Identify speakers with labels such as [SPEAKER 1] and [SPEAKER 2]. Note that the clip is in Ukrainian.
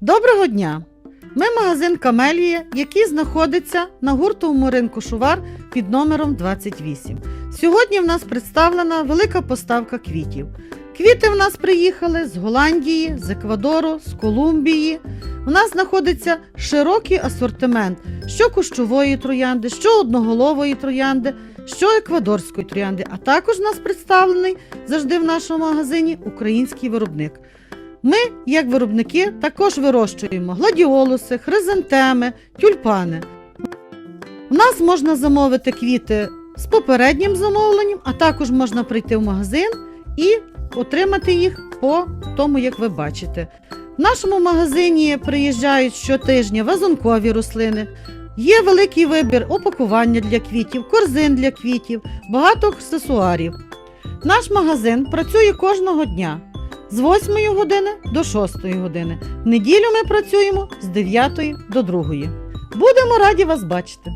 [SPEAKER 1] Доброго дня! Ми магазин Камелія, який знаходиться на гуртовому ринку Шувар під номером 28. Сьогодні в нас представлена велика поставка квітів. Квіти в нас приїхали з Голландії, з Еквадору, з Колумбії. У нас знаходиться широкий асортимент що кущової троянди, що одноголової троянди, що еквадорської троянди, а також у нас представлений завжди в нашому магазині український виробник. Ми, як виробники, також вирощуємо гладіолуси, хризантеми, тюльпани. У нас можна замовити квіти з попереднім замовленням, а також можна прийти в магазин і отримати їх по тому, як ви бачите. В нашому магазині приїжджають щотижня вазонкові рослини. Є великий вибір опакування для квітів, корзин для квітів, багато аксесуарів. Наш магазин працює кожного дня з 8 години до 6 години. В неділю ми працюємо з 9 до 2. Будемо раді вас бачити.